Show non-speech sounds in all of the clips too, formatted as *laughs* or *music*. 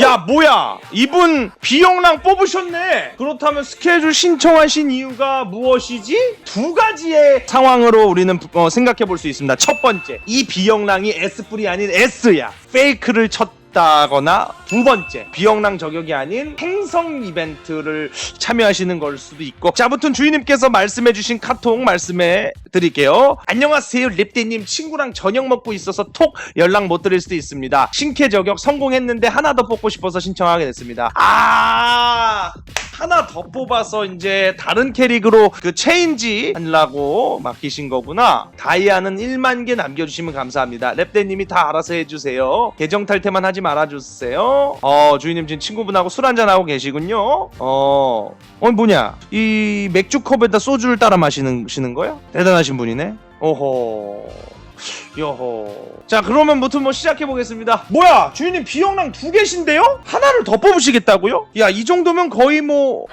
야 뭐야? 이분 비영랑 뽑으셨네. 그렇다면 스케줄 신청하신 이유가 무엇이지? 두 가지의 상황으로 우리는 어, 생각해 볼 수 있습니다. 첫 번째 이 비영랑이 S뿔이 아닌 S야. 페이크를 쳤다 거나 두 번째 비영랑 저격이 아닌 행성 이벤트를 참여하시는 걸 수도 있고. 자 아무튼 주인님께서 말씀해 주신 카톡 말씀해 드릴게요. 안녕하세요 립디님. 친구랑 저녁 먹고 있어서 톡 연락 못 드릴 수도 있습니다. 신캐 저격 성공했는데 하나 더 뽑고 싶어서 신청하게 됐습니다. 아 하나 더 뽑아서 이제 다른 캐릭으로 그 체인지 하려고 맡기신 거구나. 다이아는 1만 개 남겨주시면 감사합니다. 랩대님이 다 알아서 해주세요. 계정 탈퇴만 하지 말아주세요. 어 주인님 지금 친구분하고 술 한잔 하고 계시군요. 어, 어 뭐냐? 이 맥주 컵에다 소주를 따라 마시는 시는 거야? 대단하신 분이네. 오호. 여호. 자, 그러면 부터 뭐 시작해 보겠습니다. 뭐야, 주인님 비영랑 두 개신데요? 하나를 더 뽑으시겠다고요? 야, 이 정도면 거의 뭐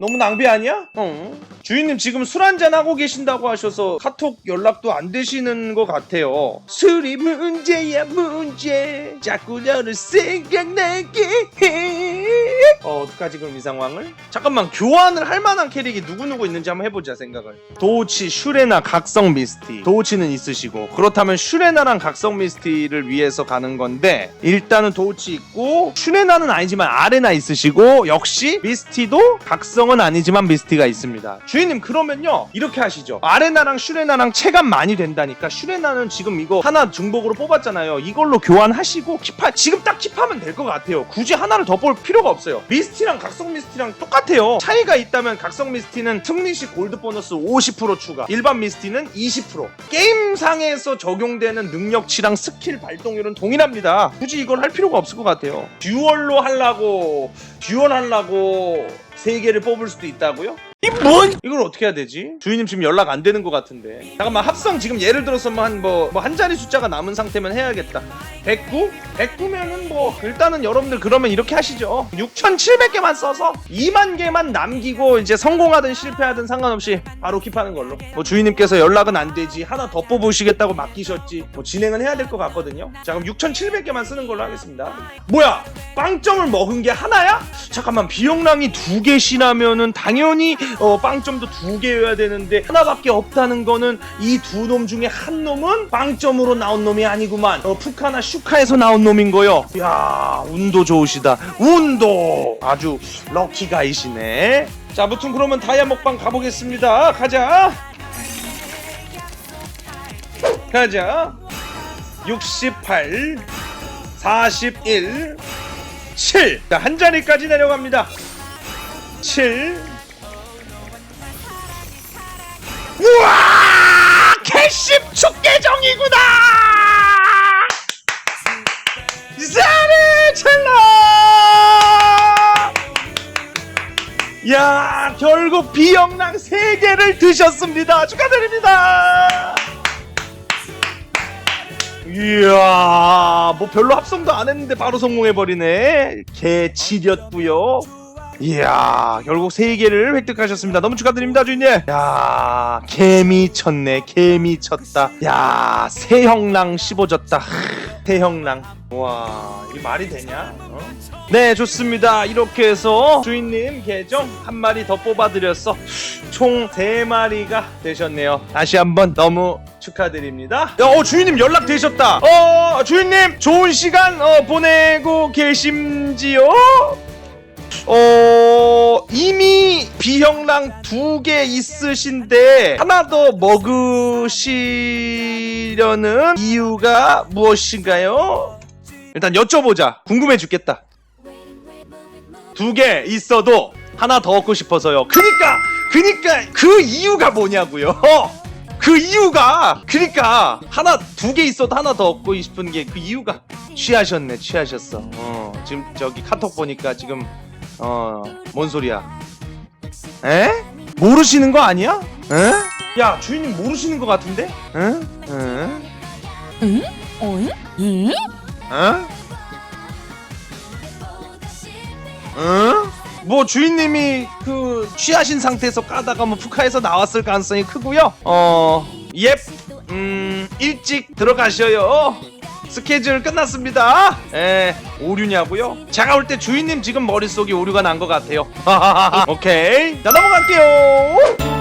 너무 낭비 아니야? 어. 주인님 지금 술 한잔 하고 계신다고 하셔서 카톡 연락도 안 되시는 것 같아요. 술이 문제야 문제. 자꾸 너를 생각나게 해. 어 어떡하지 그럼 이 상황을? 잠깐만 교환을 할 만한 캐릭이 누구누구 있는지 한번 해보자 생각을. 도우치, 슈레나, 각성 미스티. 도우치는 있으시고 그렇다면 슈레나랑 각성 미스티를 위해서 가는 건데 일단은 도우치 있고 슈레나는 아니지만 아레나 있으시고 역시 미스티도 각성은 아니지만 미스티가 있습니다. 주인님 그러면요 이렇게 하시죠. 아레나랑 슈레나랑 체감 많이 된다니까 슈레나는 지금 이거 하나 중복으로 뽑았잖아요. 이걸로 교환하시고 킵하 지금 딱 킵하면 될 것 같아요. 굳이 하나를 더 볼 필요가 없어요. 미스티랑 각성 미스티랑 똑같아요. 차이가 있다면 각성 미스티는 승리시 골드 보너스 50% 추가, 일반 미스티는 20%. 게임상에서 적용되는 능력치랑 스킬 발동률은 동일합니다. 굳이 이걸 할 필요가 없을 것 같아요. 듀얼로 하려고 듀얼 하려고 세 개를 뽑을 수도 있다고요? 이 뭔? 이걸 어떻게 해야 되지? 주인님 지금 연락 안 되는 것 같은데. 잠깐만 합성 지금 예를 들어서 뭐한 뭐 뭐 한 자리 숫자가 남은 상태면 해야겠다. 109? 109면은 뭐 일단은 여러분들 그러면 이렇게 하시죠. 6,700개만 써서 2만 개만 남기고 이제 성공하든 실패하든 상관없이 바로 킵하는 걸로. 뭐 주인님께서 연락은 안 되지 하나 더 뽑으시겠다고 맡기셨지. 뭐 진행은 해야 될 것 같거든요. 자 그럼 6,700개만 쓰는 걸로 하겠습니다. 뭐야? 빵점을 먹은 게 하나야? 잠깐만 비영랑이 두 개씩이라면은 당연히 어, 빵점도 두 개여야 되는데 하나밖에 없다는 거는 이 두 놈 중에 한 놈은 빵점으로 나온 놈이 아니구만. 어, 푸카나 슈카에서 나온 놈인 거요. 야 운도 좋으시다. 운도 아주 럭키 가이시네. 자, 아무튼 그러면 다이아 먹방 가보겠습니다. 가자. 가자. 68, 41, 7. 자, 한 자리까지 내려갑니다. 7. 우와! 캐십 축계정이구나! 사르 찰나! 야, 결국 비영랑 3개를 드셨습니다. 축하드립니다! 이야, 뭐 별로 합성도 안 했는데 바로 성공해버리네. 개치렸고요 이야, 결국 세 개를 획득하셨습니다. 너무 축하드립니다, 주인님. 야, 개미 쳤네, 개미 쳤다. 야, 새 형랑 씹어졌다. 하, 새형랑. 와, 이 말이 되냐? 어? 네, 좋습니다. 이렇게 해서 주인님 계정 한 마리 더 뽑아드렸어. 총세 마리가 되셨네요. 다시 한번 너무 축하드립니다. 야, 어, 주인님 연락 되셨다. 어, 주인님 좋은 시간 어, 보내고 계심지요? 어 이미 비형랑 두 개 있으신데 하나 더 먹으시려는 이유가 무엇인가요? 일단 여쭤보자. 궁금해 죽겠다. 두 개 있어도 하나 더 얻고 싶어서요. 그니까 그니까 그 이유가 뭐냐고요? 그 이유가 그니까 하나 두 개 있어도 하나 더 얻고 싶은 게 그 이유가 취하셨네 취하셨어. 어 지금 저기 카톡 보니까 지금 어, 뭔 소리야? 에? 모르시는 거 아니야? 에? 야, 주인님 모르시는 거 같은데? 응? 응? 응? 어잉? 응? 응? 뭐 주인님이 그 취하신 상태에서 까다가 뭐 푸카에서 나왔을 가능성이 크고요. 어, 예, 음, 일찍 들어가셔요. 스케줄 끝났습니다. 예, 오류냐고요? 제가 올 때 주인님 지금 머릿속에 오류가 난 것 같아요. *laughs* 오케이. 자, 넘어갈게요.